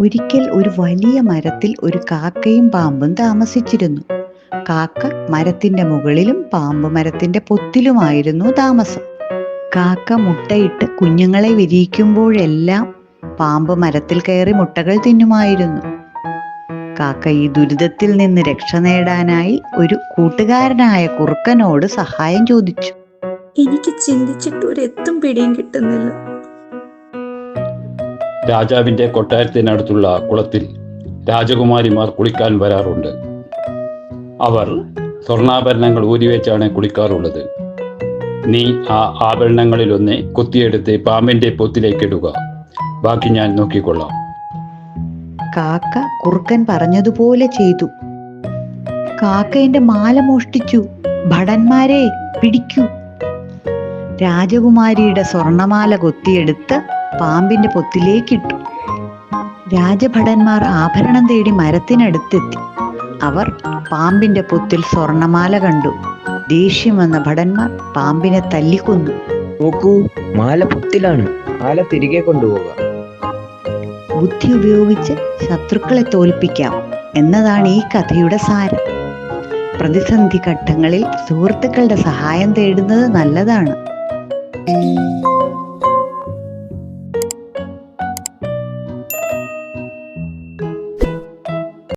ഒരിക്കൽ ഒരു വലിയ മരത്തിൽ ഒരു കാക്കയും പാമ്പും താമസിച്ചിരുന്നു. കാക്ക മരത്തിന്റെ മുകളിലും പാമ്പ് മരത്തിന്റെ പൊത്തിലുമായിരുന്നു താമസം. കാക്ക മുട്ടയിട്ട് കുഞ്ഞുങ്ങളെ വിരിയിക്കുമ്പോഴെല്ലാം പാമ്പ് മരത്തിൽ കയറി മുട്ടകൾ തിന്നുമായിരുന്നു. കാക്ക ഈ ദുരിതത്തിൽ നിന്ന് രക്ഷ നേടാനായി ഒരു കൂട്ടുകാരനായ കുറുക്കനോട് സഹായം ചോദിച്ചു. എനിക്ക് ചിന്തിച്ചിട്ട് ഒരെത്തും പിടിയും കിട്ടുന്നില്ല. രാജാവിന്റെ കൊട്ടാരത്തിനടുത്തുള്ള കുളത്തിൽ രാജകുമാരിമാർ കുളിക്കാൻ വരാറുണ്ട്. അവർ സ്വർണാഭരണങ്ങൾ ഊരിവെച്ചാണ് കുളിക്കാറുള്ളത്. നീ ആ ആഭരണങ്ങളിലൊന്ന് കൊത്തിയെടുത്ത് പാമ്പിന്റെ പൊത്തിലേക്കിടുക ബാക്കി ഞാൻ നോക്കിക്കൊള്ളാം. കാക്ക കുറുക്കൻ പറഞ്ഞതുപോലെ ചെയ്തു. കാക്ക എന്റെ മാല മോഷ്ടിച്ചു. ഭടന്മാരെ പിടിക്കൂ. രാജകുമാരിയുടെ സ്വർണമാല കൊത്തിയെടുത്ത് പാമ്പിന്റെ പൊത്തിലേക്കിട്ടു. രാജഭടന്മാർ ആഭരണം തേടി മരത്തിനടുത്തെത്തി. അവർ പാമ്പിന്റെ പൊത്തിൽ സ്വർണമാല കണ്ടു. ദേഷ്യം വന്ന ഭടന്മാർ പാമ്പിനെ തല്ലിക്കൊന്നു. നോക്കൂ മാല പൊത്തിലാണ്. മാല തിരികെ കൊണ്ടുപോവുക. ബുദ്ധി ഉപയോഗിച്ച് ശത്രുക്കളെ തോൽപ്പിക്കാം എന്നതാണ് ഈ കഥയുടെ സാരം. പ്രതിസന്ധി ഘട്ടങ്ങളിൽ സുഹൃത്തുക്കളുടെ സഹായം തേടുന്നത് നല്ലതാണ്.